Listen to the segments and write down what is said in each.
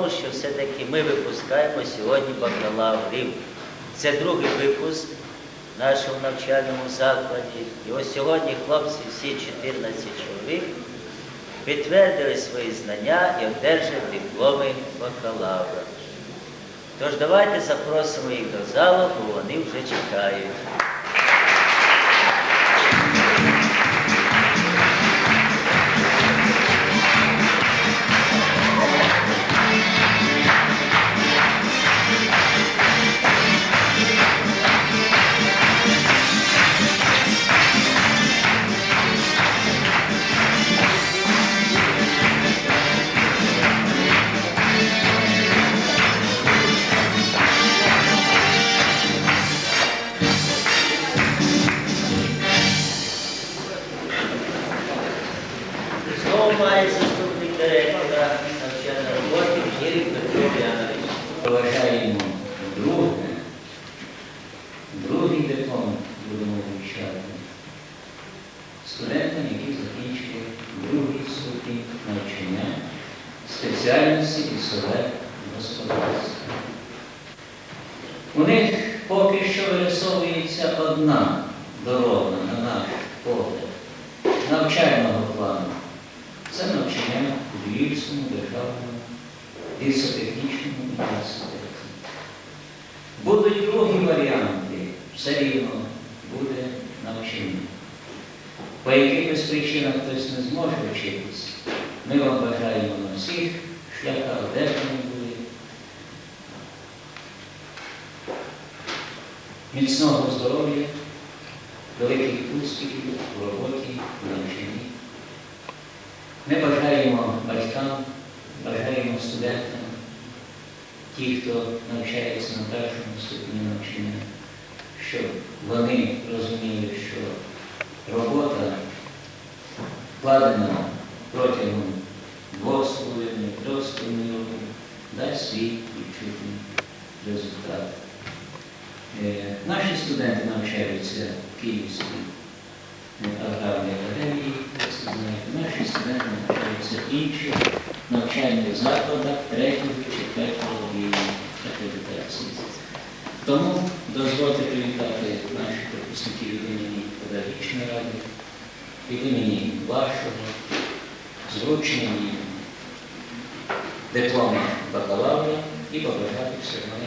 Тому що все-таки ми випускаємо сьогодні бакалаврів. Це другий випуск в нашому навчальному закладі. І ось сьогодні хлопці, всі 14 чоловік, підтвердили свої знання і одержали дипломи бакалавра. Тож давайте запросимо їх до залу, бо вони вже чекають. Навчального плану. Це навчання у Львівському державному лісотехнічному університеті. Будуть другі варіанти, все рівно буде навчання. По якихось причинах хтось не зможе вчитись, ми вам бажаємо на всіх шляхах, де б вони були. Міцного здоров'я, великих успіхів у роботі, в навчанні. Ми бажаємо батькам, бажаємо студентам, ті, хто навчається на першому ступені навчання, щоб вони розуміли, що робота вкладена протягом двох з половиною, трьох з половиною років, дасть свій відчутний результат. Е, Наші студенти навчаються Київській аграрній академії, як ви знаєте, наші студенти навчаються в інших навчальних закладах третього, четвертого рівня акредитації. Тому дозвольте привітати наших припускників від імені педагогічної ради, від імені вашого, з врученням диплома бакалавра і побажати всього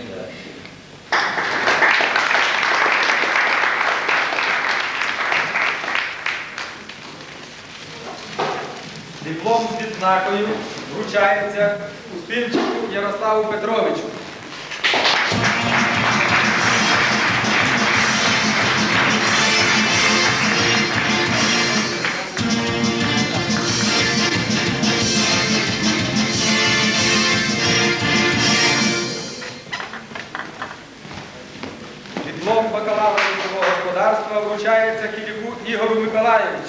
Диплом з відзнакою вручається Успінчику Ярославу Петровичу. Диплом бакалавра лісового господарства вручається Кіліку Ігору Миколаєвичу.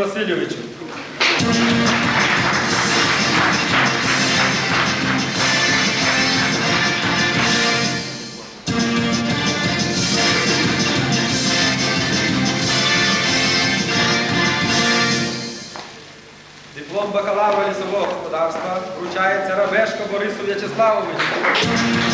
Васильовичу. Диплом бакалавра лісового господарства вручається Рабешко Борису В'ячеславовичу.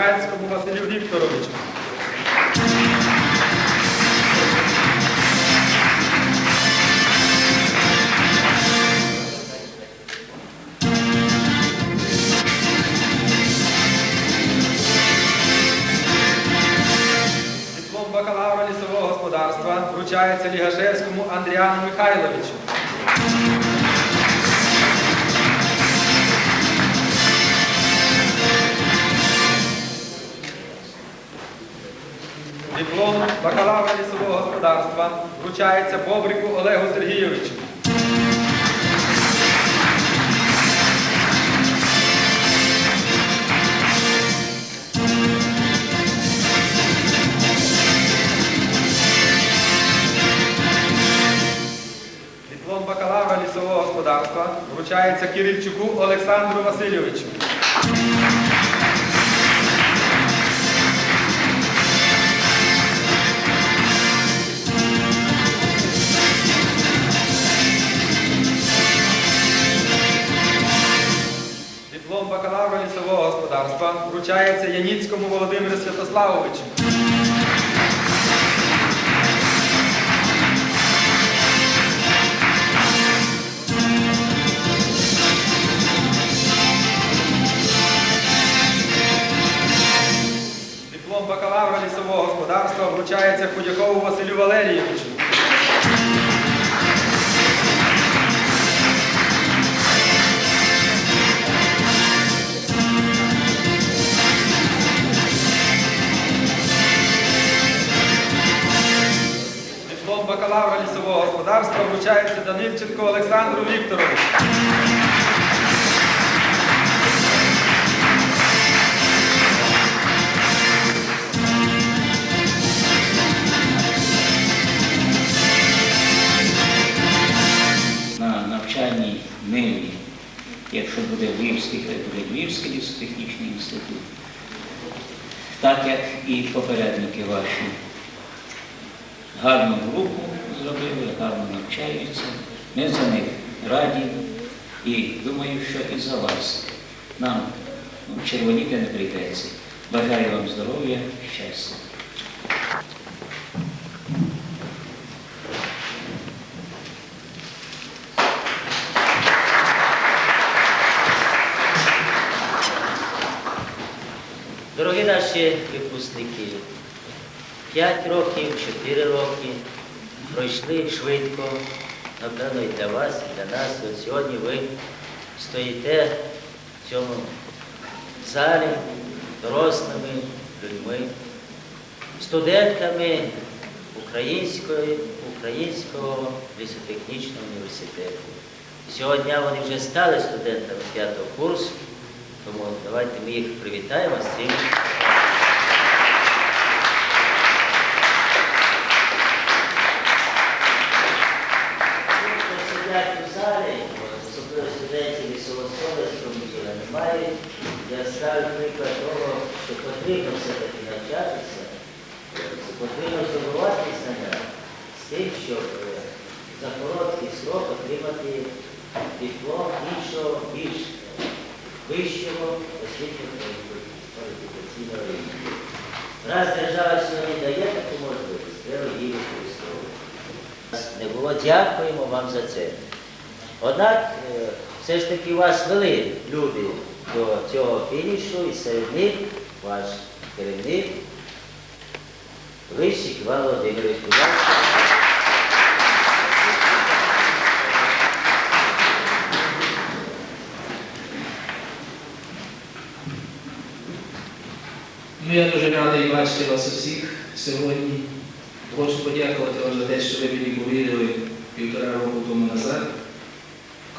Вручається Михайлському Василю Вікторовичу. Бакалавра лісового господарства вручається Бобрику Олегу Сергійовичу. Диплом бакалавра лісового господарства вручається Кирильчуку Олександру Васильовичу. Господарства вручається Яніцькому Володимиру Святославовичу. Диплом бакалавра лісового господарства вручається Худякову Василю Валерійовичу. Господарства вручається Данильченко Олександру Вікторовичу. На навчальній ниві, якщо буде Львівський, то буде Львівський лісотехнічний інститут. Так як і попередники ваші гарну групу зробили, гарно навчаються. Ми за них раді і думаю, що і за вас. Нам ну, червоніти не прийдеться. Бажаю вам здоров'я, щастя. Дорогі наші випускники, 5 років, 4 роки пройшли швидко, напевно, і для вас, і для нас. От сьогодні ви стоїте в цьому залі дорослими людьми, студентами української, українського лісотехнічного університету. Сьогодні вони вже стали студентами п'ятого курсу. Тому давайте ми їх привітаємо з цим. Ті, хто сидять у залі, особливо студентів лісовословського нічого немає. Я ставлю приклад того, що потрібно все-таки навчатися, е, потрібно здобувати знання з тим, щоб е, за короткий срок отримати диплом іншого більш вищого освітньо-кваліфікаційного рівня. Раз держава сьогодні дає таку можливість, треба її використовувати. Не було, дякуємо вам за це. Однак, е, все ж таки вас вели люди до цього фінішу, і серед них ваш керівник Іван Володимирович. Ну, я дуже радий бачити вас усіх сьогодні. Хочу подякувати вам за те, що ви мені повірили півтора року тому назад,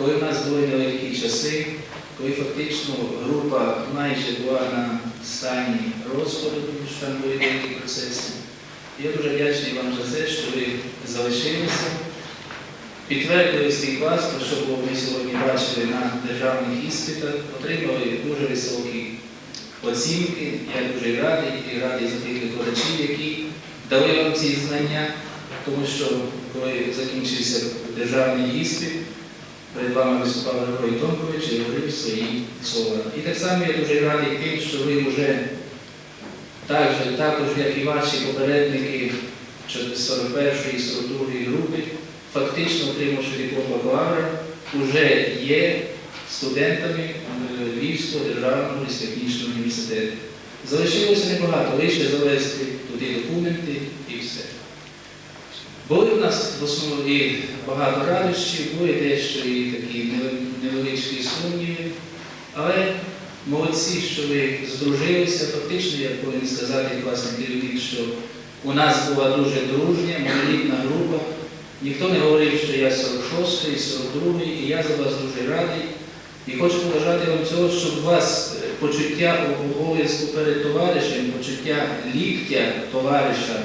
коли в нас були нелегкі часи, коли фактично група майже була на стані розпаду, тому що там були деякі процеси. Я дуже вдячний вам за те, що ви залишилися, підтвердили свій клас, про що ми сьогодні бачили на державних іспитах, отримали дуже високі оцінки. Я дуже радий і радий за тих викладачів, які дали вам ці знання, тому що коли закінчився державний іспит, перед вами виступав Григорій Томкович і говорив свої слова. І так само я дуже радий тим, що ви вже так також, як і ваші попередники 41-ї і 42-ї групи, фактично отримавши диплом бакалавра, вже є студентами е, Львівського державного лісотехнічного університету. Залишилося небагато, лише завести туди документи і все. Були в нас в основному і багато радощів, були дещо і такі невел- невеличкі сумніви, але молодці, що ви здружилися. Фактично, я повинен сказати, класний керівник, що у нас була дуже дружня, монолітна група. Ніхто не говорив, що я 46-й, 42-й, і я за вас дуже радий. І хочу побажати вам цього, щоб у вас е, почуття обов'язку перед товаришем, почуття ліктя товариша,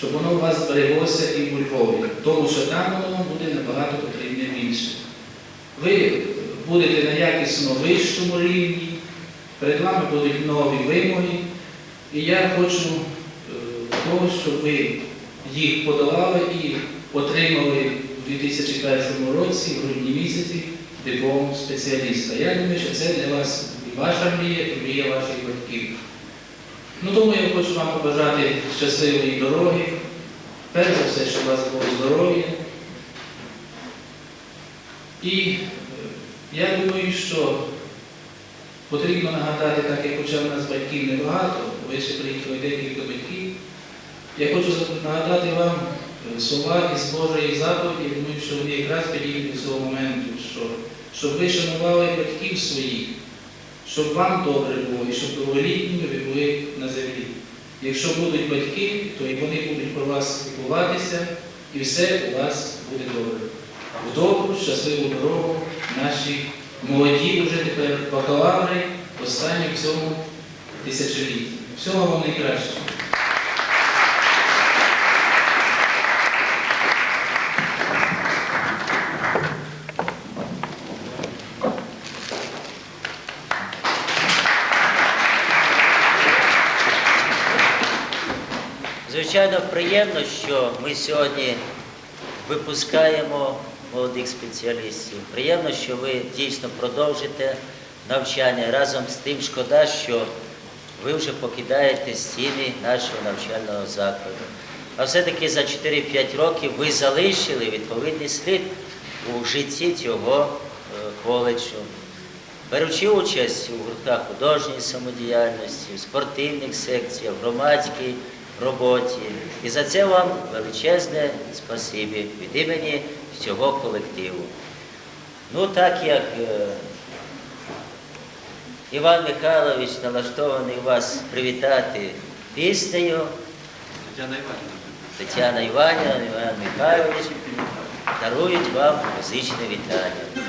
щоб воно у вас збереглося і у Львові, тому що там воно вам буде набагато потрібне більше. Ви будете на якісно вищому рівні, перед вами будуть нові вимоги, і я хочу е, того, щоб ви їх подолали і отримали у 2001 році, в грудні місяці, диплом спеціаліста. Я думаю, що це для вас і ваша мрія, і мрія ваших батьків. Ну, тому я хочу вам побажати щасливої дороги. Перш за все, щоб у вас було здоров'я. І е, я думаю, що потрібно нагадати, так як хоча в нас батьків небагато, ви ще приїхали декілька батьків. Я хочу нагадати вам е, слова із Божої заповіді, я думаю, що вони якраз підійдуть до цього моменту, що, щоб ви шанували батьків своїх, щоб вам добре було і щоб довголітніми ви були на землі. Якщо будуть батьки, то і вони будуть про вас піклуватися, і все у вас буде добре. В добру, щасливу дорогу наші молоді вже тепер бакалаври останні в цьому тисячолітті. Всього вам найкращого. Звичайно, приємно, що ми сьогодні випускаємо молодих спеціалістів. Приємно, що ви дійсно продовжите навчання. Разом з тим шкода, що ви вже покидаєте стіни нашого навчального закладу. А все-таки за 4-5 років ви залишили відповідний слід у житті цього е, коледжу. Беручи участь у гуртах художньої самодіяльності, спортивних секціях, громадській роботі. І за це вам величезне спасибі від імені всього колективу. Ну, так як е, Іван Михайлович налаштований вас привітати піснею, Тетяна Іванівна. Тетяна Іванівна, Іван Михайлович дарують вам музичне вітання.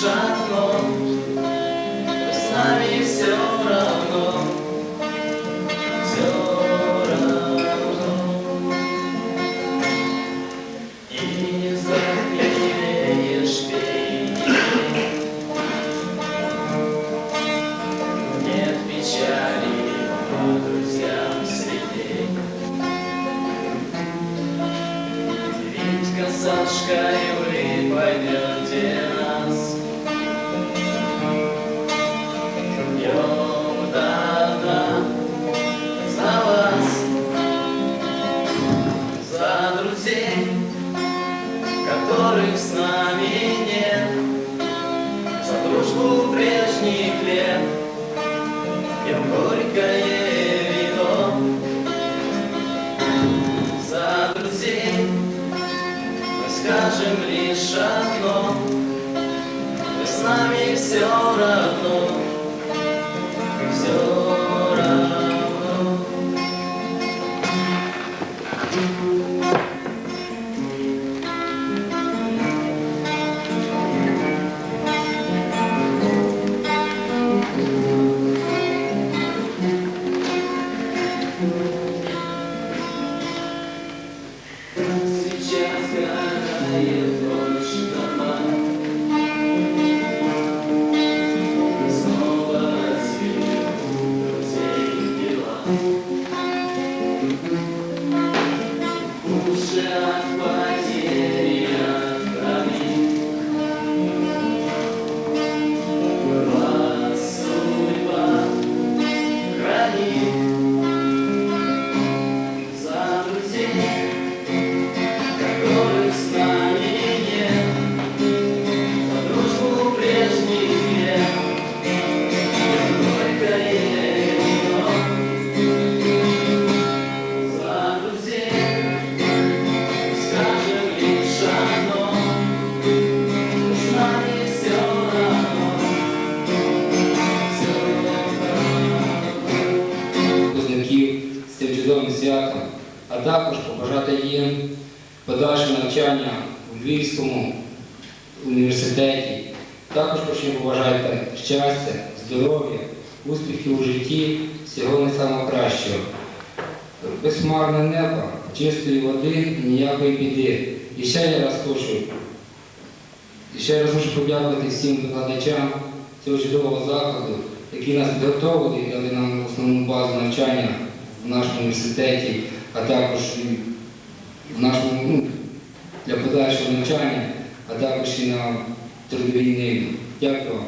шатло. Которых с нами нет, за дружбу прежних лет. Пьем горькое вино за друзей. Мы скажем лишь одно, мы с нами все равно, все Yeah. І ще раз хочу подякувати всім викладачам цього чудового закладу, які нас підготовили і дали нам основну базу навчання в нашому університеті, а також в нашому ну, для подальшого навчання, а також і на трудовій ниві. Дякую вам.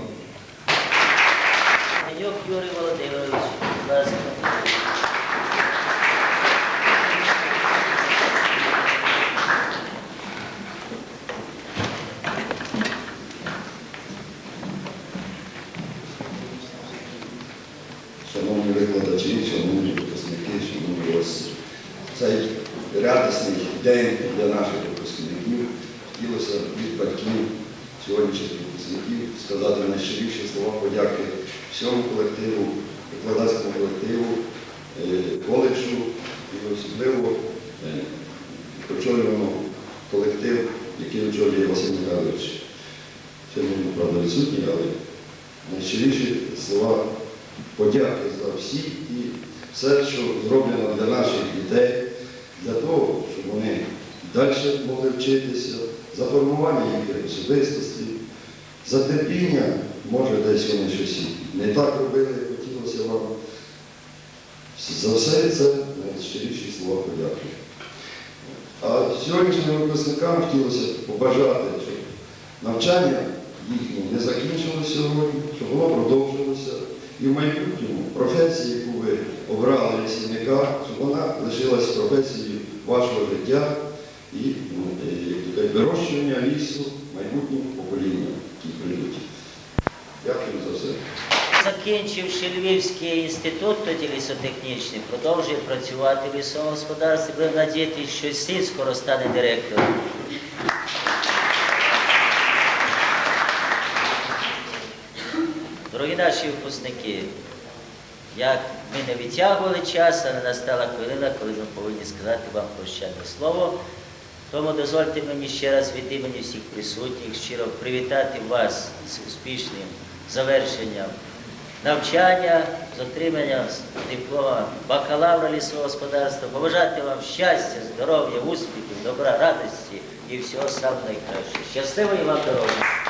Манюк Юрій Володимирович, будь ласка. Шановні викладачі, шановні випускники, шановні гості. Цей радісний день для наших випускників. Хотілося від батьків сьогоднішніх випускників сказати найщиріші слова подяки всьому колективу, викладацькому колективу, е, коледжу і особливо е, очолювано колектив, який очолює Василь Михайлович. Сьогодні, він, правда, відсутній, але найщиріші слова подяки за всі і все, що зроблено для наших дітей, для того, щоб вони далі могли вчитися, за формування їхньої особистості, за терпіння, може десь вони щось не так робили, хотілося вам. За все це найщиріші слова подяки. А сьогоднішнім випускникам хотілося побажати, щоб навчання їхнє не закінчилося сьогодні, щоб воно продовжилося. І в майбутньому професія, яку ви обрали лісівника, щоб вона лишилась професією вашого життя і ну, вирощування лісу майбутнім поколінням, які прийдуть. Дякую за все. Закінчивши Львівський інститут, тоді лісотехнічний, продовжує працювати в лісовому господарстві. Будемо надіятися, що син скоро стане директором. Дорогі наші випускники, як ми не відтягували час, але настала хвилина, коли ми повинні сказати вам прощальне слово. Тому дозвольте мені ще раз від імені всіх присутніх щиро привітати вас з успішним завершенням навчання, з отримання диплома бакалавра лісового господарства, побажати вам щастя, здоров'я, успіхів, добра, радості і всього самого найкращого. Щасливої вам дороги!